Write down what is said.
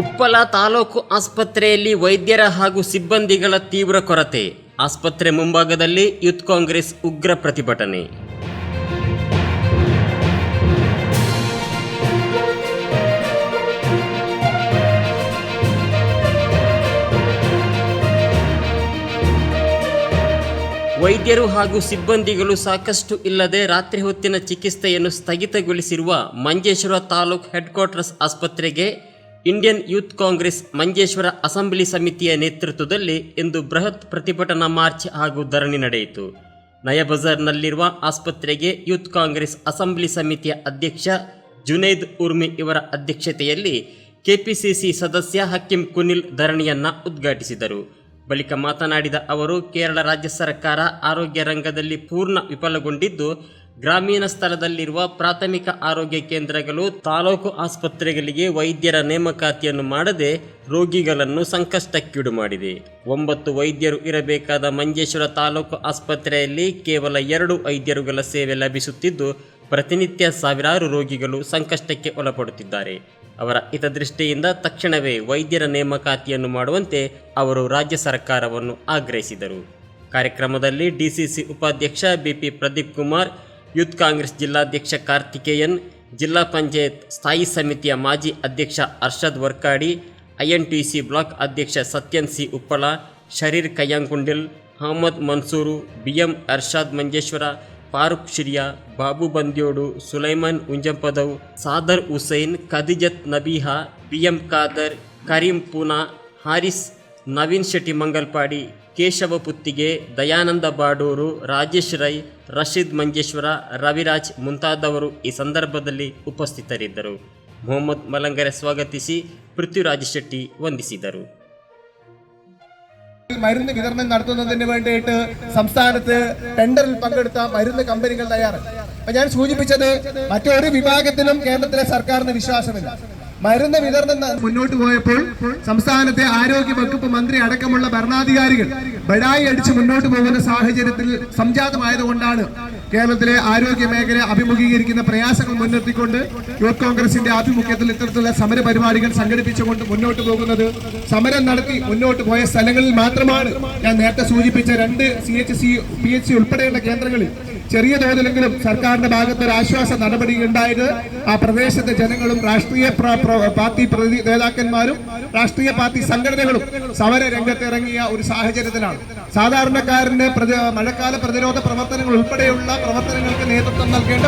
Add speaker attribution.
Speaker 1: ಉಪ್ಪಲ ತಾಲೂಕು ಆಸ್ಪತ್ರೆಯಲ್ಲಿ ವೈದ್ಯರ ಹಾಗೂ ಸಿಬ್ಬಂದಿಗಳ ತೀವ್ರ ಕೊರತೆ. ಆಸ್ಪತ್ರೆ ಮುಂಭಾಗದಲ್ಲಿ ಯೂತ್ ಕಾಂಗ್ರೆಸ್ ಉಗ್ರ ಪ್ರತಿಭಟನೆ. ವೈದ್ಯರು ಹಾಗೂ ಸಿಬ್ಬಂದಿಗಳು ಸಾಕಷ್ಟು ಇಲ್ಲದೆ ರಾತ್ರಿ ಹೊತ್ತಿನ ಚಿಕಿತ್ಸೆಯನ್ನು ಸ್ಥಗಿತಗೊಳಿಸಿರುವ ಮಂಜೇಶ್ವರ ತಾಲೂಕು ಹೆಡ್ ಕ್ವಾರ್ಟರ್ಸ್ ಆಸ್ಪತ್ರೆಗೆ Indian youth Congress Manjeshwar assembly ಸಮಿತಿಯ ನೇತೃತ್ವದಲ್ಲಿ ಇಂದು ಬೃಹತ್ ಪ್ರತಿಭಟನಾ ಮಾರ್ಚ್ ಹಾಗೂ ಧರಣಿ ನಡೆಯಿತು. ನಯಬಜಾರ್ನಲ್ಲಿರುವ ಆಸ್ಪತ್ರೆಗೆ ಯೂತ್ ಕಾಂಗ್ರೆಸ್ ಅಸೆಂಬ್ಲಿ ಸಮಿತಿಯ ಅಧ್ಯಕ್ಷ ಜುನೈದ್ ಉರ್ಮಿ ಇವರ ಅಧ್ಯಕ್ಷತೆಯಲ್ಲಿ ಕೆಪಿಸಿಸಿ ಸದಸ್ಯ ಹಕ್ಕಿಂ ಕುನಿಲ್ ಧರಣಿಯನ್ನು ಉದ್ಘಾಟಿಸಿದರು. ಬಳಿಕ ಮಾತನಾಡಿದ ಅವರು, ಕೇರಳ ರಾಜ್ಯ ಸರ್ಕಾರ ಆರೋಗ್ಯ ರಂಗದಲ್ಲಿ ಪೂರ್ಣ ವಿಫಲಗೊಂಡಿದ್ದು ಗ್ರಾಮೀಣ ಸ್ಥಳದಲ್ಲಿರುವ ಪ್ರಾಥಮಿಕ ಆರೋಗ್ಯ ಕೇಂದ್ರಗಳು, ತಾಲೂಕು ಆಸ್ಪತ್ರೆಗಳಿಗೆ ವೈದ್ಯರ ನೇಮಕಾತಿಯನ್ನು ಮಾಡದೆ ರೋಗಿಗಳನ್ನು ಸಂಕಷ್ಟಕ್ಕೀಡು ಮಾಡಿದೆ. ಒಂಬತ್ತು ವೈದ್ಯರು ಇರಬೇಕಾದ ಮಂಜೇಶ್ವರ ತಾಲೂಕು ಆಸ್ಪತ್ರೆಯಲ್ಲಿ ಕೇವಲ ಎರಡು ವೈದ್ಯರುಗಳ ಸೇವೆ ಲಭಿಸುತ್ತಿದ್ದು, ಪ್ರತಿನಿತ್ಯ ಸಾವಿರಾರು ರೋಗಿಗಳು ಸಂಕಷ್ಟಕ್ಕೆ ಒಳಪಡುತ್ತಿದ್ದಾರೆ. ಅವರ ಹಿತದೃಷ್ಟಿಯಿಂದ ತಕ್ಷಣವೇ ವೈದ್ಯರ ನೇಮಕಾತಿಯನ್ನು ಮಾಡುವಂತೆ ಅವರು ರಾಜ್ಯ ಸರ್ಕಾರವನ್ನು ಆಗ್ರಹಿಸಿದರು. ಕಾರ್ಯಕ್ರಮದಲ್ಲಿ ಡಿಸಿಸಿ ಉಪಾಧ್ಯಕ್ಷ ಬಿಪಿ ಪ್ರದೀಪ್ ಕುಮಾರ್ ಯೂತ್ ಕಾಂಗ್ರೆಸ್ ಜಿಲ್ಲಾಧ್ಯಕ್ಷ ಕಾರ್ತಿಕೇಯನ್, ಜಿಲ್ಲಾ ಪಂಚಾಯತ್ ಸ್ಥಾಯಿ ಸಮಿತಿಯ ಮಾಜಿ ಅಧ್ಯಕ್ಷ ಅರ್ಷದ್ ವರ್ಕಾಡಿ ಐಎನ್ಟಿಸಿ ಬ್ಲಾಕ್ ಅಧ್ಯಕ್ಷ Sathyan C Uppala, Shareer Kayyankundil Ahmed Mansoor, BM Arshad Manjeshwar, Farooq Shiriya, Babu Bandiyod, Sulaiman Unjampadav, Sadar Hussain, Khadijath Nabeeha, BM Khader, Kareem Poona, Haris, Naveen Shetty Mangalpady Keshava Puttige Dayananda Badoor Rajesh Rai Rasheed Manjeshwar Raviraj ಮುಂತಾದವರು ಈ ಸಂದರ್ಭದಲ್ಲಿ ಉಪಸ್ಥಿತರಿದ್ದರು ಮೊಹಮ್ಮದ್ ಮಲಂಗರೆ ಸ್ವಾಗತಿಸಿ ಪೃಥ್ವಿರಾಜ್ ಶೆಟ್ಟಿ ವಂದಿಸಿದರು
Speaker 2: മരുന്ന് വിതരണം നടത്തുന്നതിന് വേണ്ടിയിട്ട് സംസ്ഥാനത്ത് ടെൻഡറിൽ പങ്കെടുത്ത മരുന്ന് കമ്പനികൾ തയ്യാറാണ് അപ്പൊ ഞാൻ സൂചിപ്പിച്ചത് മറ്റൊരു വിഭാഗത്തിലും കേരളത്തിലെ സർക്കാരിന് വിശ്വാസമില്ല മരുന്ന് വിതരണം മുന്നോട്ട് പോയപ്പോൾ സംസ്ഥാനത്തെ ആരോഗ്യ വകുപ്പ് മന്ത്രി അടക്കമുള്ള ഭരണാധികാരികൾ ബഡായി അടിച്ച് മുന്നോട്ട് പോകുന്ന സാഹചര്യത്തിൽ സംജാതമായതുകൊണ്ടാണ് കേരളത്തിലെ ആരോഗ്യ മേഖല അഭിമുഖീകരിക്കുന്ന പ്രയാസങ്ങൾ മുൻനിർത്തിക്കൊണ്ട് യൂത്ത് കോൺഗ്രസിന്റെ ആഭിമുഖ്യത്തിൽ ഇത്തരത്തിലുള്ള സമര പരിപാടികൾ സംഘടിപ്പിച്ചുകൊണ്ട് മുന്നോട്ട് പോകുന്നത്. സമരം നടത്തി മുന്നോട്ട് പോയ സ്ഥലങ്ങളിൽ മാത്രമാണ് ഞാൻ നേരത്തെ സൂചിപ്പിച്ച രണ്ട് C H C P H C ഉൾപ്പെടെയുള്ള കേന്ദ്രങ്ങളിൽ ചെറിയ തോതിലെങ്കിലും സർക്കാരിന്റെ ഭാഗത്ത് ഒരു ആശ്വാസ നടപടി ഉണ്ടായത് ആ പ്രദേശത്തെ ജനങ്ങളും രാഷ്ട്രീയ പാർട്ടി പ്രതി നേതാക്കന്മാരും രാഷ്ട്രീയ പാർട്ടി സംഘടനകളും സമര രംഗത്തിറങ്ങിയ ഒരു സാഹചര്യത്തിലാണ്. സാധാരണക്കാരന് മഴക്കാല പ്രതിരോധ പ്രവർത്തനങ്ങൾ ഉൾപ്പെടെയുള്ള പ്രവർത്തനങ്ങൾക്ക് നേതൃത്വം നൽകേണ്ട